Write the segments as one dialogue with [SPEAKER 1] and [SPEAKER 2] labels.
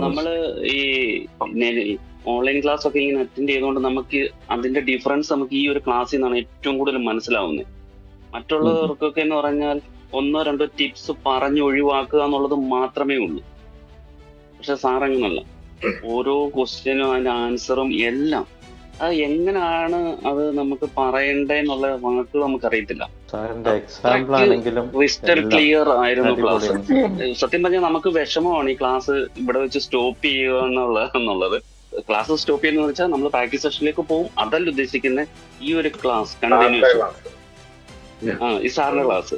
[SPEAKER 1] നമ്മൾ ഈ online class ഒക്കെ ഇങ്ങനെ അറ്റൻഡ് ചെയ്തുകൊണ്ട് നമുക്ക് അതിന്റെ ഡിഫറൻസ് നമുക്ക് ഈ ഒരു ക്ലാസ്സിൽ നിന്നാണ് ഏറ്റവും കൂടുതൽ മനസ്സിലാവുന്നത് മറ്റുള്ളവർക്കൊക്കെ എന്ന് പറഞ്ഞാൽ ഒന്നോ രണ്ടോ ടിപ്സ് പറഞ്ഞ് ഒഴിവാക്കുക എന്നുള്ളത് മാത്രമേ ഉള്ളൂ. പക്ഷെ സാർ അങ്ങനല്ല ഓരോ ക്വസ്റ്റ്യനും അതിന്റെ ആൻസറും എല്ലാം അത് എങ്ങനെയാണ് അത് നമുക്ക് പറയണ്ടെന്നുള്ള വാക്കുകൾ നമുക്ക് അറിയത്തില്ല
[SPEAKER 2] സാറിന്റെ എക്സാമ്പിൾ ആണെങ്കിലും
[SPEAKER 1] ക്രിസ്റ്റൽ ക്ലിയർ ആയിരുന്നു ക്ലാസ് സത്യം പറഞ്ഞാൽ നമുക്ക് വിഷമമാണ് ഈ ക്ലാസ് ഇവിടെ വെച്ച് സ്റ്റോപ്പ് ചെയ്യുക എന്നുള്ള എന്നുള്ളത്. ക്ലാസ് സ്റ്റോപ്പ് ചെയ്യുന്ന വെച്ചാൽ നമ്മൾ പ്രാക്ടീസ് സെഷനിലേക്ക് പോകും. അതല്ല ഉദ്ദേശിക്കുന്ന ഈ ഒരു ക്ലാസ് കണ്ടിന്യൂസ് ആ ഈ സാറിന്റെ ക്ലാസ്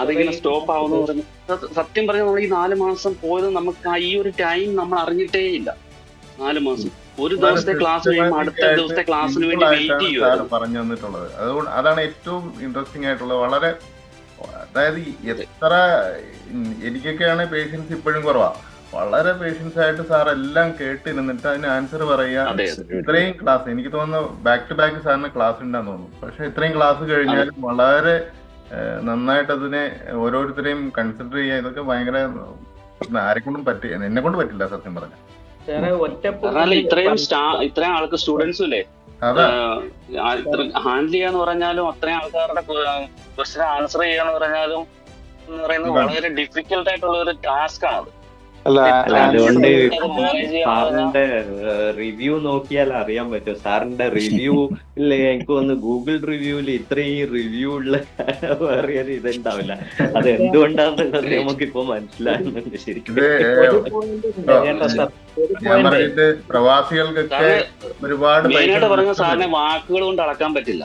[SPEAKER 1] അതിങ്ങനെ സ്റ്റോപ്പ് ആവുന്ന പറയുന്നത് സത്യം പറഞ്ഞാൽ നമ്മൾ ഈ നാല് മാസം പോയത് നമുക്ക് ആ ഈ ഒരു ടൈം നമ്മൾ അറിഞ്ഞിട്ടേ ഇല്ല നാല് മാസം. ഒരു ദിവസത്തെ ക്ലാസ് കഴിയുമ്പോൾ അടുത്ത ദിവസത്തെ ക്ലാസ്സിന് വേണ്ടി വെയിറ്റ് ചെയ്യുക
[SPEAKER 3] പറഞ്ഞു തന്നിട്ടുള്ളത്. അതുകൊണ്ട് അതാണ് ഏറ്റവും ഇൻട്രസ്റ്റിംഗ് ആയിട്ടുള്ളത് വളരെ അതായത് എത്ര എനിക്കൊക്കെയാണ് പേഷ്യൻസ് ഇപ്പോഴും കുറവാ. വളരെ പേഷ്യൻസ് ആയിട്ട് സാർ എല്ലാം കേട്ടിരുന്നിട്ട് അതിന് ആൻസർ പറയുക. ഇത്രയും ക്ലാസ് എനിക്ക് തോന്നുന്നു ബാക്ക് ടു ബാക്ക് സാറിന് ക്ലാസ് ഉണ്ടെന്ന് തോന്നുന്നു. പക്ഷെ ഇത്രയും ക്ലാസ് കഴിഞ്ഞാലും വളരെ നന്നായിട്ട് അതിനെ ഓരോരുത്തരെയും കൺസിഡർ ചെയ്യുക ഇതൊക്കെ ഭയങ്കര ആരെക്കൊണ്ടും പറ്റി എന്നെ കൊണ്ട് പറ്റില്ല സത്യം പറഞ്ഞ
[SPEAKER 4] സാറേ ഒറ്റ
[SPEAKER 1] കാരണം ഇത്രയും സ്റ്റാ ഇത്രയും ആൾക്ക് സ്റ്റുഡൻസും ഇല്ലേ?
[SPEAKER 3] അതാ.
[SPEAKER 1] ഹാൻഡിൽ ചെയ്യാന്ന് പറഞ്ഞാലും അത്രയും ആൾക്കാരുടെ ക്വസ്റ്റിന് ആൻസർ ചെയ്യാന്ന് പറഞ്ഞാലും എന്ന് പറയുന്നത് വളരെ ഡിഫിക്കൽട്ട് ആയിട്ടുള്ള ഒരു ടാസ്ക് ആണ് അത്.
[SPEAKER 5] അല്ല അതുകൊണ്ട് സാറിന്റെ റിവ്യൂ നോക്കിയാൽ അറിയാൻ പറ്റും. സാറിന്റെ റിവ്യൂ എനിക്ക് വന്ന് ഗൂഗിൾ റിവ്യൂൽ ഇത്രയും റിവ്യൂ ഉള്ള വേറെ ഒരു ഇതുണ്ടാവില്ല അത് എന്തുകൊണ്ടാന്നുള്ളത് ഇപ്പൊ മനസ്സിലാകുന്നുണ്ട് ശരിക്കും
[SPEAKER 3] ഞാൻ
[SPEAKER 4] point.
[SPEAKER 3] പ്രവാസികൾക്കൊക്കെ ഒരുപാട്
[SPEAKER 1] പറഞ്ഞ സാറിനെ വാക്കുകൾ കൊണ്ട് അളക്കാൻ പറ്റില്ല.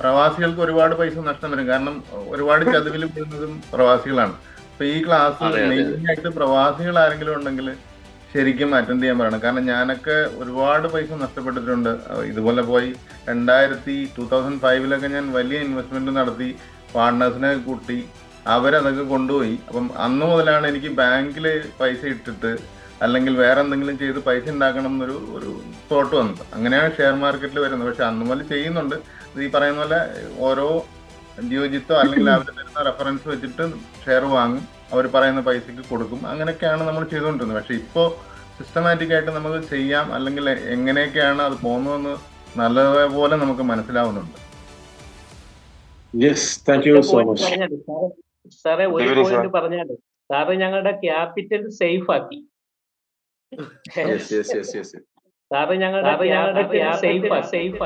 [SPEAKER 3] പ്രവാസികൾക്ക് ഒരുപാട് പൈസ നഷ്ടം വരും. കാരണം ഒരുപാട് ചതുവിൽ വീഴുന്നതും പ്രവാസികളാണ്. അപ്പൊ ഈ ക്ലാസ് ആയിട്ട് പ്രവാസികൾ ആരെങ്കിലും ഉണ്ടെങ്കിൽ ശരിക്കും അറ്റൻഡ് ചെയ്യാൻ പറയണം. കാരണം ഞാനൊക്കെ ഒരുപാട് പൈസ നഷ്ടപ്പെട്ടിട്ടുണ്ട്. ഇതുപോലെ പോയി രണ്ടായിരത്തി ടൂ തൗസൻഡ് ഫൈവിലൊക്കെ ഞാൻ വലിയ ഇൻവെസ്റ്റ്മെന്റ് നടത്തി പാർട്ട്നേഴ്സിനെ കൂട്ടി അവരതൊക്കെ കൊണ്ടുപോയി. അപ്പം അന്ന് മുതലാണ് എനിക്ക് ബാങ്കിൽ പൈസ ഇട്ടിട്ട് അല്ലെങ്കിൽ വേറെ എന്തെങ്കിലും ചെയ്ത് പൈസ ഉണ്ടാക്കണം എന്നൊരു ഒരു തോട്ട് വന്നത്. അങ്ങനെയാണ് ഷെയർ മാർക്കറ്റിൽ വരുന്നത്. പക്ഷെ അന്ന് മുതൽ ചെയ്യുന്നുണ്ട്. ഈ പറയുന്ന പോലെ ഓരോ ജിയോജിത്തോ അല്ലെങ്കിൽ അവർ തരുന്ന റെഫറൻസ് വെച്ചിട്ട് ഷെയർ വാങ്ങും. അവർ പറയുന്ന പൈസക്ക് കൊടുക്കും. അങ്ങനെയൊക്കെയാണ് നമ്മൾ ചെയ്തുകൊണ്ടിരുന്നത്. പക്ഷെ ഇപ്പോൾ സിസ്റ്റമാറ്റിക് ആയിട്ട് നമുക്ക് ചെയ്യാം അല്ലെങ്കിൽ എങ്ങനെയൊക്കെയാണ് അത് പോകുന്നതെന്ന് നല്ലപോലെ നമുക്ക് മനസ്സിലാവുന്നുണ്ട്.
[SPEAKER 6] യെസ് താങ്ക് സോ മച്ച്
[SPEAKER 4] സാറേ ഒരു. പോയിന്റ് പറഞ്ഞാൽ സാറ് ഞങ്ങളുടെ ക്യാപിറ്റൽ സേഫ് ആക്കി.
[SPEAKER 6] Yes yes yes yes
[SPEAKER 4] sir ഞങ്ങളുടെ സേഫ് സേഫ്